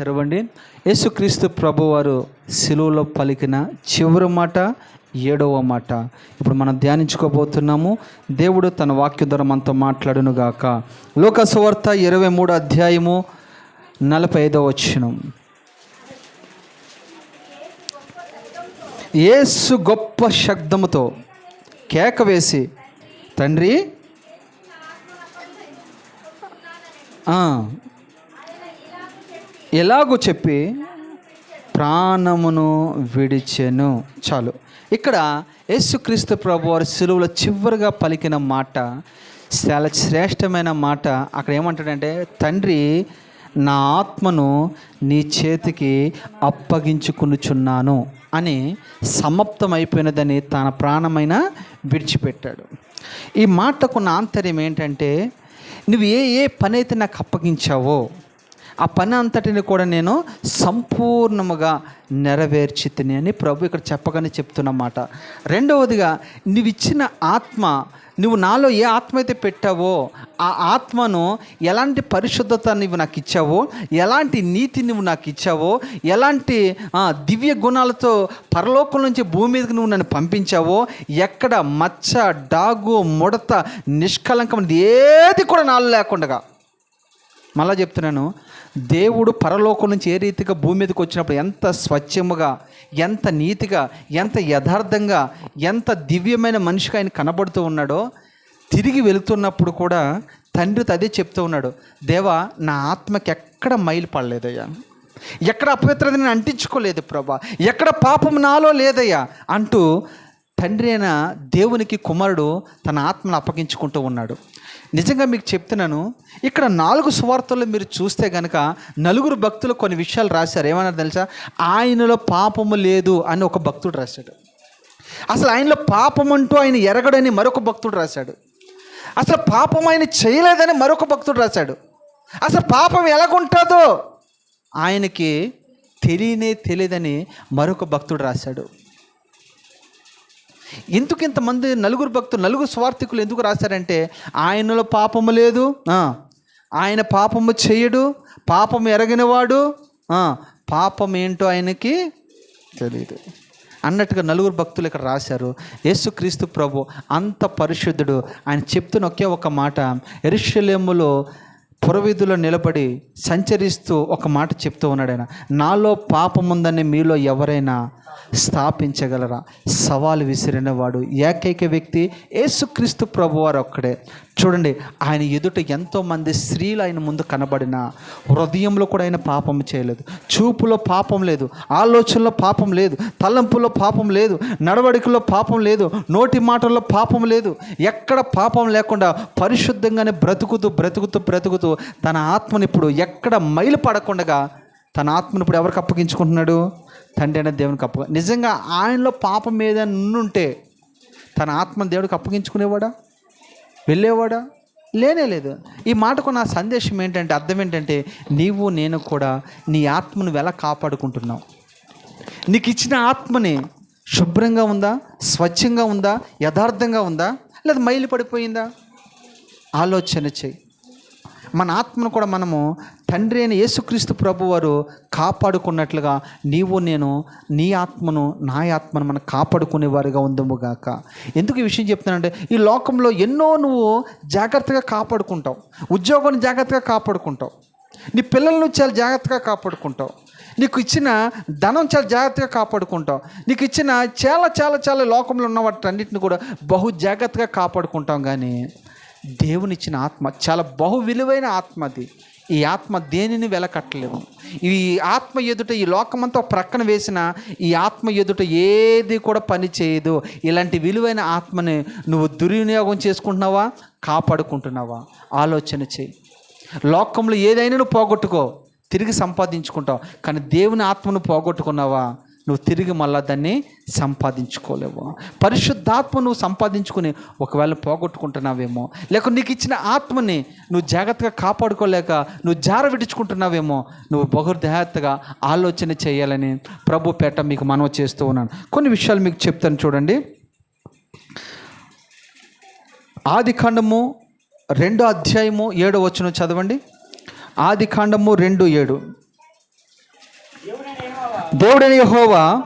తెరవండి. యేసుక్రీస్తు ప్రభువారు సిలువలో పలికిన చివరి మాట ఏడవ మాట. ఇప్పుడు మనం ధ్యానించుకోబోతున్నాము. దేవుడు తన వాక్య ద్వారా మనతో మాట్లాడును గాక. లోక సువార్త ఇరవై మూడు అధ్యాయము నలభై ఐదవ వచ్చినం యేసు గొప్ప శబ్దముతో కేక వేసి తండ్రి ఎలాగో చెప్పి ప్రాణమును విడిచెను. చాలు. ఇక్కడ యేసుక్రీస్తు ప్రభు వారి సిలువలో చివరిగా పలికిన మాట చాలా శ్రేష్టమైన మాట. అక్కడ ఏమంటాడంటే తండ్రి నా ఆత్మను నీ చేతికి అప్పగించుకునుచున్నాను అని సమాప్తమైపోయినదని తన ప్రాణమైన విడిచిపెట్టాడు. ఈ మాటకున్న ఆంతర్యం ఏంటంటే నువ్వు ఏ ఏ పని అయితే నాకు అప్పగించావో ఆ పని అంతటిని కూడా నేను సంపూర్ణముగా నెరవేర్చి తిని అని ప్రభు ఇక్కడ చెప్పగానే చెప్తున్నమాట రెండవదిగా నువ్వు ఇచ్చిన ఆత్మ నువ్వు నాలో ఏ ఆత్మ అయితే పెట్టావో ఆ ఆత్మను ఎలాంటి పరిశుద్ధత నువ్వు నాకు ఇచ్చావో ఎలాంటి నీతి నువ్వు నాకు ఇచ్చావో ఎలాంటి దివ్య గుణాలతో పరలోకం నుంచి భూమి మీదకి నువ్వు నన్ను పంపించావో ఎక్కడ మచ్చ డాగు ముడత నిష్కలంకం ఏది కూడా నాలో లేకుండా మళ్ళా చెప్తున్నాను దేవుడు పరలోకం నుంచి ఏ రీతిగా భూమి మీదకి వచ్చినప్పుడు ఎంత స్వచ్ఛముగా ఎంత నీతిగా ఎంత యథార్థంగా ఎంత దివ్యమైన మనిషిగా ఆయన కనబడుతూ ఉన్నాడో తిరిగి వెళుతున్నప్పుడు కూడా తండ్రితో అదే చెప్తూ ఉన్నాడు దేవా నా ఆత్మకి ఎక్కడ మైలు పడలేదయ్యా. ఎక్కడ అపవిత్రత నేను అంటించుకోలేదు ప్రభా. ఎక్కడ పాపం నాలో లేదయ్యా. అంటూ తండ్రి అయిన దేవునికి కుమారుడు తన ఆత్మను అప్పగించుకుంటూ ఉన్నాడు. నిజంగా మీకు చెప్తున్నాను ఇక్కడ నాలుగు సువార్తల్లో మీరు చూస్తే కనుక నలుగురు భక్తులు కొన్ని విషయాలు రాశారు. ఏమన్నారు తెలుసా? ఆయనలో పాపము లేదు అని ఒక భక్తుడు రాశాడు. అసలు ఆయనలో పాపం అంటూ ఆయన ఎరగడని మరొక భక్తుడు రాశాడు. అసలు పాపం ఆయన చేయలేదని మరొక భక్తుడు రాశాడు. అసలు పాపం ఎలాగుంటుందో? ఆయనకి తెలియనే తెలియదని మరొక భక్తుడు రాశాడు. ఎందుకు ఇంతమంది నలుగురు భక్తులు నలుగురు స్వార్థికులు ఎందుకు రాశారంటే ఆయనలో పాపము లేదు ఆయన పాపము చేయడు పాపము ఎరగినవాడు పాపం ఏంటో ఆయనకి తెలియదు అన్నట్టుగా నలుగురు భక్తులు ఇక్కడ రాశారు. యేసుక్రీస్తు ప్రభు అంత పరిశుద్ధుడు. ఆయన చెప్తున్న ఒకే ఒక మాట ఎరుషలేములో పురవీధులో నిలబడి సంచరిస్తూ ఒక మాట చెప్తూ ఉన్నాడు ఆయన నాలో పాపం ఉందని మీలో ఎవరైనా స్థాపించగలరా? సవాలు విసిరిన వాడు ఏకైక వ్యక్తి యేసుక్రీస్తు ప్రభు వారు ఒక్కడే చూడండి ఆయన ఎదుట ఎంతోమంది స్త్రీలు ఆయన ముందు కనబడిన హృదయంలో కూడా ఆయన పాపం చేయలేదు. చూపులో పాపం లేదు ఆలోచనలో పాపం లేదు తలంపులో పాపం లేదు నడవడికలో పాపం లేదు నోటి మాటల్లో పాపం లేదు. ఎక్కడ పాపం లేకుండా పరిశుద్ధంగానే బ్రతుకుతూ బ్రతుకుతూ బ్రతుకుతూ తన ఆత్మని ఇప్పుడు ఎక్కడ మైలు పడకుండా తన ఆత్మను ఇప్పుడు ఎవరికి అప్పగించుకుంటున్నాడు? తండ్రి అయిన దేవునికి అప్పగ నిజంగా ఆయనలో పాపం ఏదైనా ఉంటే తన ఆత్మ దేవుడికి అప్పగించుకునేవాడా? వెళ్ళేవాడా? లేనే లేదు. ఈ మాటకు నా సందేశం ఏంటంటే అర్థం ఏంటంటే నీవు నేను కూడా నీ ఆత్మను ఎలా కాపాడుకుంటున్నావు నీకు ఇచ్చిన ఆత్మని శుభ్రంగా ఉందా? స్వచ్ఛంగా ఉందా? యథార్థంగా ఉందా? లేదా మైలు పడిపోయిందా? ఆలోచన చెయ్యి. మన ఆత్మను కూడా మనము తండ్రి అయిన యేసుక్రీస్తు ప్రభువారు కాపాడుకున్నట్లుగా నీవు నేను నీ ఆత్మను నా ఆత్మను మనం కాపాడుకునే వారుగా ఉందముగాక ఎందుకు ఈ విషయం చెప్తున్నానంటే ఈ లోకంలో ఎన్నో నువ్వు జాగ్రత్తగా కాపాడుకుంటావు. ఉద్యోగాన్ని జాగ్రత్తగా కాపాడుకుంటావు. నీ పిల్లలను చాలా జాగ్రత్తగా కాపాడుకుంటావు. నీకు ఇచ్చిన ధనం చాలా జాగ్రత్తగా కాపాడుకుంటావు. నీకు ఇచ్చిన చాలా చాలా చాలా లోకంలో ఉన్న వాటన్నిటిని కూడా బహు జాగ్రత్తగా కాపాడుకుంటాం కానీ దేవునిచ్చిన ఆత్మ చాలా బహు విలువైన ఆత్మ అది. ఈ ఆత్మ దేనిని వెలకట్టలేము. ఈ ఆత్మ ఎదుట ఈ లోకమంతా ప్రక్కన వేసిన ఈ ఆత్మ ఎదుట ఏది కూడా పని చేయదు. ఇలాంటి విలువైన ఆత్మని నువ్వు దుర్వినియోగం చేసుకుంటున్నావా? కాపాడుకుంటున్నావా? ఆలోచన చేయి. లోకంలో ఏదైనా నువ్వు పోగొట్టుకో. తిరిగి సంపాదించుకుంటావు. కానీ దేవుని ఆత్మను పోగొట్టుకున్నావా? నువ్వు తిరిగి మళ్ళా దాన్ని సంపాదించుకోలేవు. పరిశుద్ధాత్మ నువ్వు సంపాదించుకుని ఒకవేళ పోగొట్టుకుంటున్నావేమో లేక నీకు ఇచ్చిన ఆత్మని నువ్వు జాగ్రత్తగా కాపాడుకోలేక నువ్వు జార విడుచుకుంటున్నావేమో నువ్వు బహుర్దేహత్తగా ఆలోచన చేయాలని ప్రభు పేట మీకు మనవి చేస్తూ ఉన్నాను. కొన్ని విషయాలు మీకు చెప్తాను చూడండి. ఆది ఖండము రెండో అధ్యాయము ఏడో వచ్చును చదవండి. ఆది కాండము రెండు ఏడు. దేవుడైన యహోవా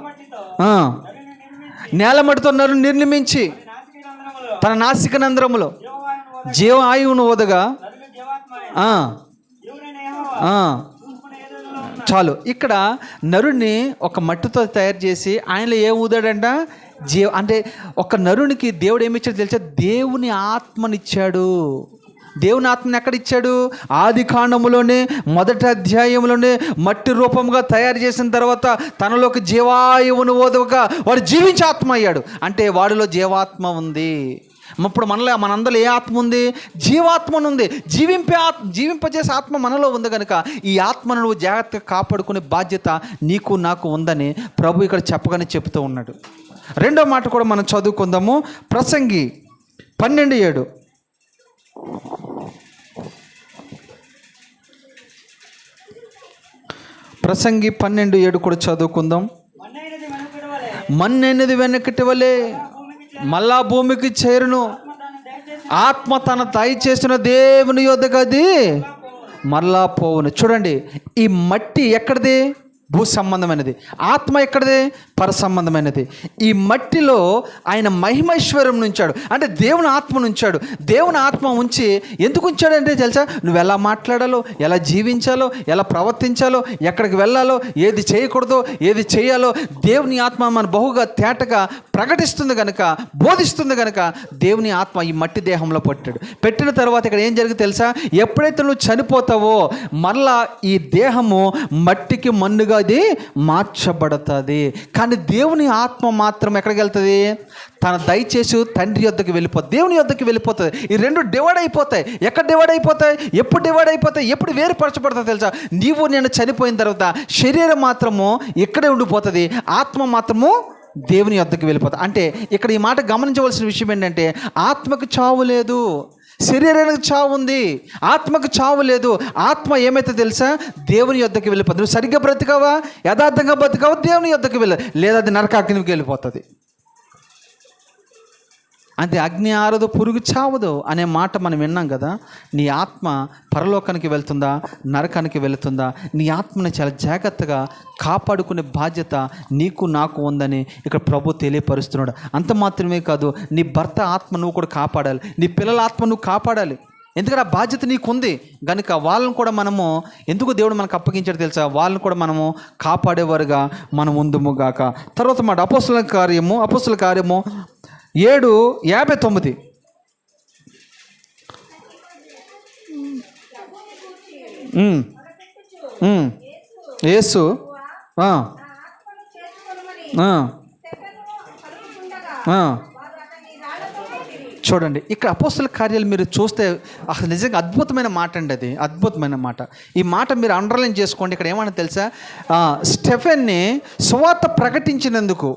ఆ, నేల నరు నిర్మించి తన నాసిక నంద్రములో జీవ ఆయువును ఓదగా చాలు. ఇక్కడ నరుణ్ణి ఒక మట్టితో తయారు చేసి ఆయనలో ఏం ఊదాడంట? జీవ అంటే ఒక నరునికి దేవుడు ఏమి తెలిసా? దేవుని ఆత్మనిచ్చాడు. దేవుని ఆత్మని ఎక్కడ ఇచ్చాడు? ఆది కాండములోనే మొదటి అధ్యాయంలోనే మట్టి రూపంగా తయారు చేసిన తర్వాత తనలోకి జీవాయువును ఓదవగా వాడు జీవించే ఆత్మ అయ్యాడు. అంటే వాడిలో జీవాత్మ ఉంది. ఇప్పుడు మనలో మనందరిలో ఏ ఆత్మ ఉంది? జీవాత్మనుంది జీవింపే ఆత్మ జీవింపజేసే ఆత్మ మనలో ఉంది కనుక ఈ ఆత్మను నువ్వు జాగ్రత్తగా కాపాడుకునే బాధ్యత నీకు నాకు ఉందని ప్రభు ఇక్కడ చెప్పగానే చెప్తూ ఉన్నాడు. రెండో మాట కూడా మనం చదువుకుందాము. ప్రసంగి పన్నెండు ఏడు. ప్రసంగి పన్నెండు ఏడు కూడా చదువుకుందాం. మన్నెనిది వెనకటి వలే మళ్ళా భూమికి చేరును. ఆత్మ తన దయ చేసిన దేవుని యొద్దకు అది మరలా పోవును. చూడండి ఈ మట్టి ఎక్కడిది? భూ సంబంధమైనది ఆత్మ ఎక్కడిది? పర సంబంధమైనది ఈ మట్టిలో ఆయన మహిమైశ్వర్యం నుంచాడు అంటే దేవుని ఆత్మను ఉంచాడు. దేవుని ఆత్మ ఉంచి ఎందుకు ఉంచాడంటే తెలుసా? నువ్వు ఎలా మాట్లాడాలో ఎలా జీవించాలో ఎలా ప్రవర్తించాలో ఎక్కడికి వెళ్ళాలో ఏది చేయకూడదో ఏది చేయాలో దేవుని ఆత్మ మన బహుగా తేటగా ప్రకటిస్తుంది కనుక బోధిస్తుంది కనుక దేవుని ఆత్మ ఈ మట్టి దేహంలో పట్టాడు. పెట్టిన తర్వాత ఇక్కడ ఏం జరిగింది తెలుసా? ఎప్పుడైతే నువ్వు చనిపోతావో మరలా ఈ దేహము మట్టికి మన్నుగా అది మార్చబడుతుంది. కానీ దేవుని ఆత్మ మాత్రం ఎక్కడికి వెళ్తుంది? తన దయచేసి తండ్రి యొద్దకు వెళ్ళిపోతుంది దేవుని యొద్దకు వెళ్ళిపోతుంది. ఈ రెండు డివైడ్ అయిపోతాయి. ఎక్కడ డివైడ్ అయిపోతాయి? ఎప్పుడు డివైడ్ అయిపోతాయి? ఎప్పుడు వేరుపరచబడుతుంది తెలుసా? నీవు నేను చనిపోయిన తర్వాత శరీరం మాత్రము ఇక్కడే ఉండిపోతుంది. ఆత్మ మాత్రము దేవుని యొద్దకు వెళ్ళిపోతుంది. అంటే ఇక్కడ ఈ మాట గమనించవలసిన విషయం ఏంటంటే ఆత్మకు చావు లేదు. శరీరానికి చావు ఉంది ఆత్మకు చావు లేదు. ఆత్మ ఏమైతే తెలుసా? దేవుని యొద్దకి వెళ్ళిపోతుంది. నువ్వు సరిగ్గా బ్రతికావా? యథార్థంగా బ్రతికావా? దేవుని యొద్దకి వెళ్ళ లేదా అది నరకాగ్నికి వెళ్ళిపోతుంది. అది అగ్ని ఆరదు పురుగు చావదు అనే మాట మనం విన్నాం కదా. నీ ఆత్మ పరలోకానికి వెళ్తుందా? నరకానికి వెళుతుందా? నీ ఆత్మని చాలా జాగ్రత్తగా కాపాడుకునే బాధ్యత నీకు నాకు ఉందని ఇక్కడ ప్రభు తెలియపరుస్తున్నాడు. అంత మాత్రమే కాదు నీ భర్త ఆత్మ నువ్వు కూడా కాపాడాలి. నీ పిల్లల ఆత్మ నువ్వు కాపాడాలి. ఎందుకంటే ఆ బాధ్యత నీకుంది. కనుక వాళ్ళని కూడా మనము ఎందుకు దేవుడు మనకు అప్పగించాడు తెలుసా? వాళ్ళని కూడా మనము కాపాడేవారుగా మనం ఉందుముగాక తర్వాత మాట అపోసుల కార్యము అపోసుల కార్యము ఏడు యాభై తొమ్మిది. ఏసు చూడండి ఇక్కడ అపోస్తుల కార్యాలు మీరు చూస్తే అసలు నిజంగా అద్భుతమైన మాట అండి అది. అద్భుతమైన మాట. ఈ మాట మీరు అండర్లైన్ చేసుకోండి. ఇక్కడ ఏమన్నా తెలుసా? స్టెఫెన్ని సువార్త ప్రకటించినందుకు.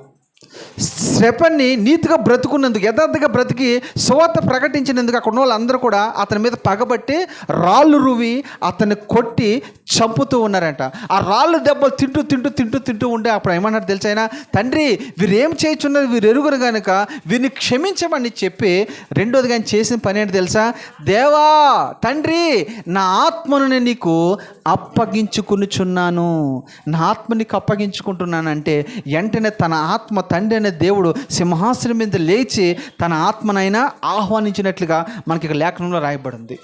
స్టెఫన్ని నీతిగా బ్రతుకున్నందుకు యథార్థగా బ్రతికి సువార్త ప్రకటించినందుకు అక్కడ ఉన్న వాళ్ళందరూ కూడా అతని మీద పగబట్టి రాళ్ళు రువి అతన్ని కొట్టి చంపుతూ ఉన్నారంట. ఆ రాళ్ళు దెబ్బలు తింటూ తింటూ తింటూ తింటూ ఉంటే అప్పుడు ఏమన్నారు తెలుసా తండ్రి వీరు ఏం చేయుచున్నారు వీరు ఎరుగురు కనుక వీరిని క్షమించమని చెప్పి రెండోది కానీ చేసిన పని ఏంటి తెలుసా? దేవా తండ్రి నా ఆత్మను నేను నీకు అప్పగించుకునిచున్నాను. నా ఆత్మ నీకు అప్పగించుకుంటున్నానంటే వెంటనే తన ఆత్మ తండ్రి అనే దేవుడు సింహాసనం మీద లేచి తన ఆత్మనైనా ఆహ్వానించినట్లుగా మనకి ఇక్కడ లేఖనంలో రాయబడింది.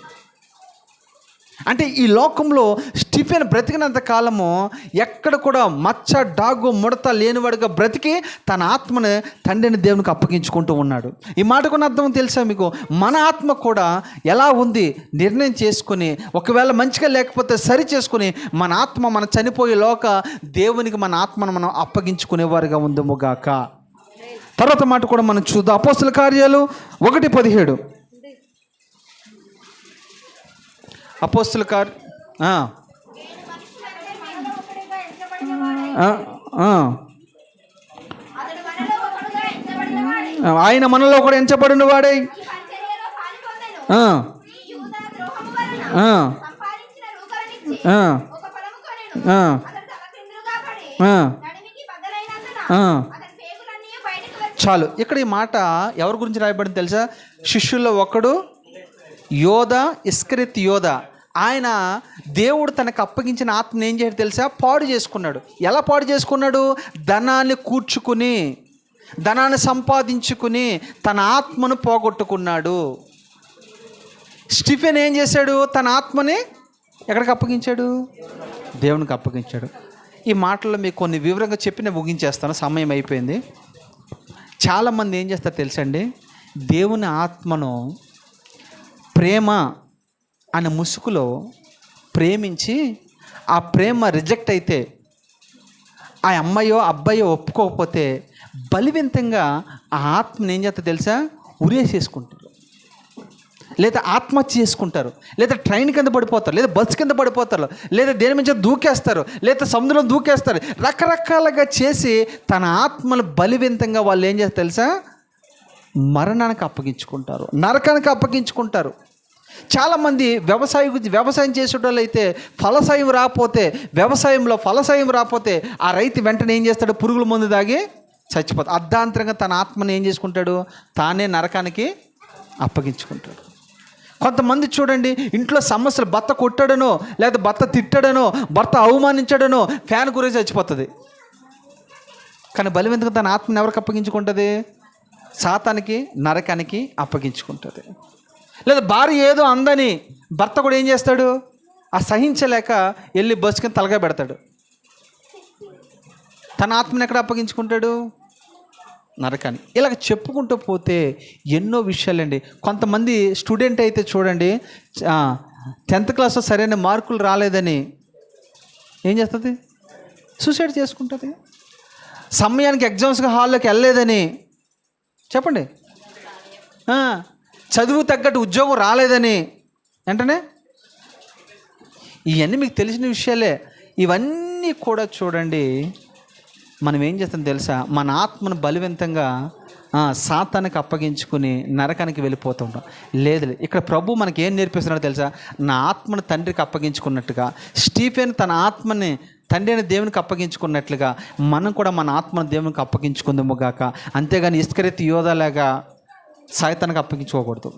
అంటే ఈ లోకంలో స్టిఫెన్ బ్రతికినంత కాలము ఎక్కడ కూడా మచ్చ డాగు ముడత లేనివాడుగా బ్రతికి తన ఆత్మను తండ్రిని దేవునికి అప్పగించుకుంటూ ఉన్నాడు. ఈ మాటకున్న అర్థం తెలుసా మీకు? మన ఆత్మ కూడా ఎలా ఉంది నిర్ణయం చేసుకుని ఒకవేళ మంచిగా లేకపోతే సరి చేసుకుని మన ఆత్మ మన చనిపోయే లోక దేవునికి మన ఆత్మను మనం అప్పగించుకునేవారుగా ఉందముగాక తర్వాత మాట కూడా మనం చూద్దాం. అపోస్తుల కార్యాలు ఒకటి పదిహేడు అపోస్తుల కార్ ఆ, మనలో ఒకడిగా ఎంచబడిన వాడై, ఆ, ఆ. అతడు మనలో ఒకడుగా అపోస్తుల కార్ ఆయన మనలో కూడా ఎంచబడిన వాడే. చాలు. ఇక్కడ ఈ మాట ఎవరి గురించి రాయబడింది తెలుసా? శిష్యుల్లో ఒకడు యోధ ఇస్క్రిత్ యోధ. ఆయన దేవుడు తనకు అప్పగించిన ఆత్మని ఏం చేయడు తెలుసా? పాడు చేసుకున్నాడు. ఎలా పాడు చేసుకున్నాడు? ధనాన్ని కూర్చుకుని ధనాన్ని సంపాదించుకుని తన ఆత్మను పోగొట్టుకున్నాడు. స్టిఫెన్ ఏం చేశాడు? తన ఆత్మని ఎక్కడికి అప్పగించాడు? దేవునికి అప్పగించాడు. ఈ మాటల్లో మీకు కొన్ని వివరంగా చెప్పి నేను ముగించేస్తాను. సమయం అయిపోయింది. చాలామంది ఏం చేస్తారు తెలుసండి దేవుని ఆత్మను ప్రేమ అనే ముసుగులో ప్రేమించి ఆ ప్రేమ రిజెక్ట్ అయితే ఆ అమ్మాయో అబ్బాయో ఒప్పుకోకపోతే బలివంతంగా ఆ ఆత్మని ఏం చేస్తా తెలుసా? ఉరేసేసుకుంటారు. లేదా ఆత్మహత్య చేసుకుంటారు. లేదా ట్రైన్ కింద పడిపోతారు. లేదా బస్సు కింద పడిపోతారు. లేదా దేని మీద దూకేస్తారు. లేదా సముద్రం దూకేస్తారు. రకరకాలుగా చేసి తన ఆత్మను బలివంతంగా వాళ్ళు ఏం చేస్తారు తెలుసా? మరణానికి అప్పగించుకుంటారు. నరకానికి అప్పగించుకుంటారు. చాలామంది వ్యవసాయ వ్యవసాయం చేసేటోళ్ళు అయితే ఫలసాయం రాకపోతే వ్యవసాయంలో ఫలసాయం రాకపోతే ఆ రైతు వెంటనే ఏం చేస్తాడు? పురుగుల మందు దాగి చచ్చిపోతాడు. అర్ధాంతరంగా తన ఆత్మని ఏం చేసుకుంటాడు? తానే నరకానికి అప్పగించుకుంటాడు. కొంతమంది చూడండి ఇంట్లో సమస్యలు భర్త కొట్టాడనో లేదా భర్త తిట్టాడనో భర్త అవమానించాడనో ఫ్యాన్ గురించి చచ్చిపోతుంది. కానీ బలివంతుగా తన ఆత్మని ఎవరికి అప్పగించుకుంటుంది? సాతానికి నరకానికి అప్పగించుకుంటుంది. లేదా భార్య ఏదో అందని భర్త కూడా ఏం చేస్తాడు? ఆ సహించలేక వెళ్ళి బస్సు తలగా పెడతాడు. తన ఆత్మని ఎక్కడ అప్పగించుకుంటాడు? నరకాన్ని. ఇలాగ చెప్పుకుంటూ పోతే ఎన్నో విషయాలండి. కొంతమంది స్టూడెంట్ అయితే చూడండి టెన్త్ క్లాస్లో సరైన మార్కులు రాలేదని ఏం చేస్తుంది? సూసైడ్ చేసుకుంటుంది. సమయానికి ఎగ్జామ్స్గా హాల్లోకి వెళ్ళలేదని చెప్పండి. చదువు తగ్గట్టు ఉద్యోగం రాలేదని. వెంటనే ఇవన్నీ మీకు తెలిసిన విషయాలే. ఇవన్నీ కూడా చూడండి. మనం ఏం చేస్తాం తెలుసా? మన ఆత్మను బలివంతంగా సాతానికి అప్పగించుకుని నరకానికి వెళ్ళిపోతూ ఉంటాం. లేదు. ఇక్కడ ప్రభు మనకి ఏం నేర్పిస్తున్నాడో తెలుసా? నా ఆత్మను తండ్రికి అప్పగించుకున్నట్టుగా స్టీఫెన్ తన ఆత్మని తండ్రి అయిన దేవునికి అప్పగించుకున్నట్లుగా మనం కూడా మన ఆత్మను దేవునికి అప్పగించుకుందాము గాక. అంతేగాని ఇస్కరెత్తి యోధలాగా సాయతానికి అప్పగించుకోకూడదు.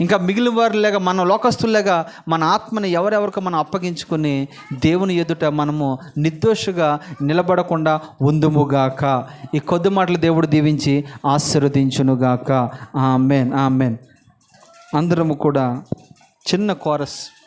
ఇంకా మిగిలిన వారిలాగా మన లోకస్తుల్లాగా మన ఆత్మని ఎవరెవరికి మనం అప్పగించుకుని దేవుని ఎదుట మనము నిర్దోషుగా నిలబడకుండా ఉందుముగాక. ఈ కొద్ది మాటలు దేవుడు దీవించి ఆశీర్వదించునుగాక. Amen amen. అందరము కూడా చిన్న కోరస్